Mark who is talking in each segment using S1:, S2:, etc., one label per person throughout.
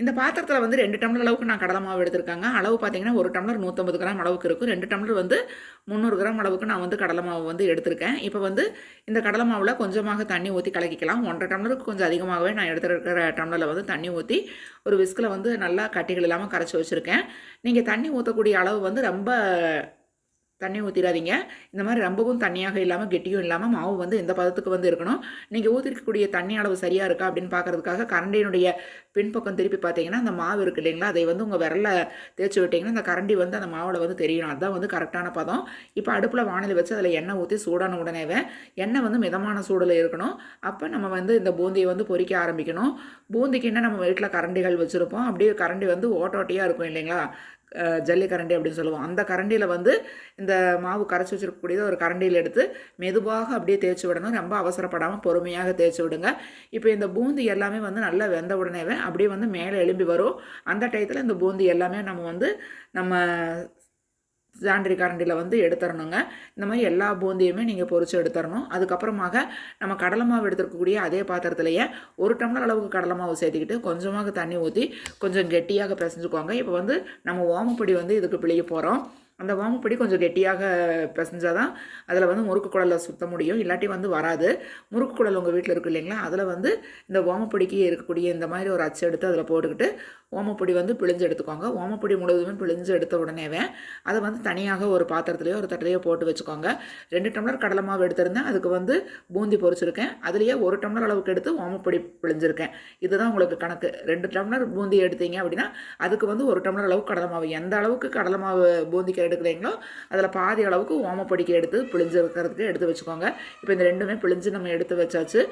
S1: இந்த பாத்திரத்தில் வந்து ரெண்டு டம்ளர் அளவுக்கு நான் கடலை மாவு எடுத்திருக்காங்க. அளவு பார்த்தீங்கன்னா ஒரு டம்ளர் நூற்றம்பது கிராம் அளவுக்கு இருக்கும் ரெண்டு டம்ளர் வந்து முந்நூறு கிராம் அளவுக்கு நான் வந்து கடலை மாவு வந்து எடுத்திருக்கேன். இப்போ வந்து இந்த கடலை மாவில் கொஞ்சமாக தண்ணி ஊற்றி கலக்கிக்கலாம். ஒன்றரை டம்ளருக்கு கொஞ்சம் அதிகமாகவே நான் எடுத்துருக்கிற டம்ளரில் வந்து தண்ணி ஊற்றி ஒரு விஸ்கில் வந்து நல்லா கட்டிகள் இல்லாமல் கரைச்சி வச்சுருக்கேன். நீங்கள் தண்ணி ஊற்றக்கூடிய அளவு வந்து ரொம்ப தண்ணி ஊற்றிடாதீங்க இந்த மாதிரி ரொம்பவும் தண்ணியாக இல்லாமல் கெட்டியும் இல்லாமல் மாவு வந்து இந்த பதத்துக்கு வந்து இருக்கணும். நீங்கள் ஊற்றிருக்கக்கூடிய தண்ணி அளவு சரியாக இருக்கா அப்படின்னு பார்க்குறதுக்காக கரண்டியினுடைய பின்பக்கம் திருப்பி பார்த்தீங்கன்னா அந்த மாவு இருக்குது இல்லைங்களா? அதை வந்து உங்கள் விரலில் தேய்ச்சி விட்டிங்கன்னா அந்த கரண்டி வந்து அந்த மாவில் வந்து தெரியணும் அதுதான் வந்து கரெக்டான பதம். இப்போ அடுப்பில் வானிலை வச்சு அதில் எண்ணெய் ஊற்றி சூடான உடனேவே எண்ணெய் வந்து மிதமான சூடில் இருக்கணும். அப்போ நம்ம வந்து இந்த பூந்தியை வந்து பொறிக்க ஆரம்பிக்கணும். பூந்திக்கு என்ன நம்ம வீட்டில் கரண்டிகள் வச்சுருப்போம்? அப்படியே கரண்டி வந்து ஓட்ட ஓட்டையாக இருக்கும் இல்லைங்களா? ஜல்லி கரண்டி அப்படின்னு சொல்லுவோம். அந்த கரண்டியில் வந்து இந்த மாவு கரைச்சி வச்சிருக்கக்கூடியதை ஒரு கரண்டியில் எடுத்து மெதுவாக அப்படியே தேய்ச்சி விடணும். ரொம்ப அவசரப்படாமல் பொறுமையாக தேய்ச்சி விடுங்க. இப்போ இந்த பூந்தி எல்லாமே வந்து நல்லா வெந்த உடனேவே அப்படியே வந்து மேலே எழும்பி வரும். அந்த டயத்தில் இந்த பூந்தி எல்லாமே நம்ம வந்து நம்ம சாண்ட்ரி கரண்டியில் வந்து எடுத்துடணுங்க இந்த மாதிரி எல்லா பூந்தியுமே நீங்கள் பொறிச்சு எடுத்துடணும் அதுக்கப்புறமாக நம்ம கடலை மாவு எடுத்துருக்கக்கூடிய அதே பாத்திரத்துலேயே ஒரு டம்ளர் அளவுக்கு கடலை மாவு சேர்த்துக்கிட்டு கொஞ்சமாக தண்ணி ஊற்றி கொஞ்சம் கெட்டியாக பிசைஞ்சுக்கோங்க. இப்போ வந்து நம்ம ஓமப்பொடி வந்து இதுக்கு பிழிய போகிறோம் அந்த ஓமப்பொடி கொஞ்சம் கெட்டியாக பிசைஞ்சால் தான் அதில் வந்து முறுக்கு குடலை சுத்த முடியும். இல்லாட்டி வந்து வராது. முறுக்கு குடல் உங்கள் வீட்டில் இருக்கு இல்லைங்களா? அதில் வந்து இந்த ஓமப்பொடிக்கு இருக்கக்கூடிய இந்த மாதிரி ஒரு அச்சு எடுத்து அதில் போட்டுக்கிட்டு ஓமப்பொடி வந்து பிழிஞ்சு எடுத்துக்கோங்க. ஓமப்பொடி முழுவதுமே பிழிஞ்சு எடுத்த உடனேவே அதை வந்து தனியாக ஒரு பாத்திரத்துலையோ ஒரு தட்டிலையோ போட்டு வச்சுக்கோங்க. ரெண்டு டம்ளர் கடலை மாவு எடுத்திருந்தேன். அதுக்கு வந்து பூந்தி பொரிச்சிருக்கேன். அதுலேயே ஒரு டம்ளர் அளவுக்கு எடுத்து ஓமப்பொடி பிழிஞ்சிருக்கேன். இதுதான் உங்களுக்கு கணக்கு. ரெண்டு டம்ளர் பூந்தி எடுத்தீங்க அப்படின்னா அதுக்கு வந்து ஒரு டம்ளர் அளவுக்கு கடலை மாவு. எந்த அளவுக்கு கடலை மாவு பூந்திக்கு எடுக்கிறீங்களோ அதில் பாதி அளவுக்கு ஓமப்பொடிக்கு எடுத்து பிழிஞ்சு இருக்கிறதுக்கு எடுத்து வச்சுக்கோங்க. இப்போ இந்த ரெண்டுமே பிழிஞ்சு நம்ம எடுத்து வச்சாச்சு.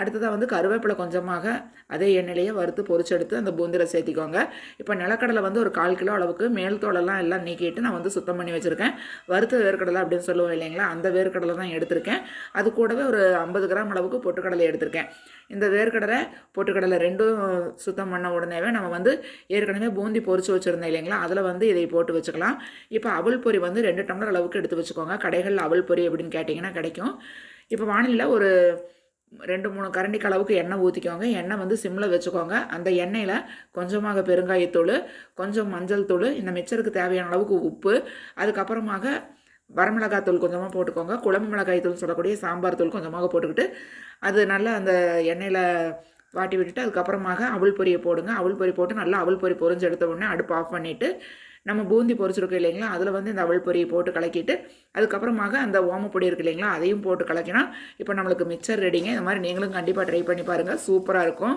S1: அடுத்ததாக வந்து கருவேப்பிலை கொஞ்சமாக அதே எண்ணெயிலேயே வறுத்து பொறிச்செடுத்து அந்த பூந்தியில் சேர்த்திக்கோங்க. இப்போ நிலக்கடலை வந்து ஒரு கால் கிலோ அளவுக்கு மேல் தோலெல்லாம் எல்லாம் நீக்கிட்டு நான் வந்து சுத்தம் பண்ணி வச்சுருக்கேன். வறுத்த வேர்க்கடலை அப்படின்னு சொல்லுவோம் இல்லைங்களா அந்த வேர்க்கடலை தான் எடுத்திருக்கேன். அது கூடவே ஒரு ஐம்பது கிராம் அளவுக்கு பொட்டுக்கடலை எடுத்திருக்கேன். இந்த வேர்க்கடலை பொட்டுக்கடலை ரெண்டும் சுத்தம் பண்ண உடனேவே நம்ம வந்து ஏற்கனவே பூந்தி பொறிச்சு வச்சுருந்தோம் இல்லைங்களா அதில் வந்து இதை போட்டு வச்சுக்கலாம். இப்போ அவல் பொரி வந்து ரெண்டு டம்ளர் அளவுக்கு எடுத்து வச்சுக்கோங்க. கடைகளில் அவல் பொரி அப்படின்னு கேட்டிங்கன்னா கிடைக்கும். இப்போ வானிலையில் ஒரு ரெண்டு மூணு கரண்டிக்கு அளவுக்கு எண்ணெய் ஊற்றிக்கோங்க எண்ணெய் வந்து சிம்மில் வச்சுக்கோங்க. அந்த எண்ணெயில் கொஞ்சமாக பெருங்காயத்தூள் கொஞ்சம் மஞ்சள் தூள் இந்த மிச்சருக்கு தேவையான அளவுக்கு உப்பு அதுக்கப்புறமாக வரமிளகாய் தூள் கொஞ்சமாக போட்டுக்கோங்க. குழம்பு மிளகாய் தூள் சொல்லக்கூடிய சாம்பார் தூள் கொஞ்சமாக போட்டுக்கிட்டு அது நல்லா அந்த எண்ணெயில் வாட்டி விட்டுட்டு அதுக்கப்புறமாக அவல் பொரியை போடுங்க. அவல் பொரி போட்டு நல்லா அவல் பொரி பொரிஞ்சு எடுத்த உடனே அடுப்பு ஆஃப் பண்ணிவிட்டு நம்ம பூந்தி பொரிச்சிருக்கோம் இல்லைங்களா? அதில் வந்து இந்த அவள் பொரியை போட்டு கலக்கிட்டு அதுக்கப்புறமாக அந்த ஓமப்பொடி இருக்கு இல்லைங்களா? அதையும் போட்டு கலக்கினா இப்போ நம்மளுக்கு மிக்சர் ரெடிங்க இந்த மாதிரி நீங்களும் கண்டிப்பாக ட்ரை பண்ணி பாருங்கள் சூப்பராக இருக்கும்.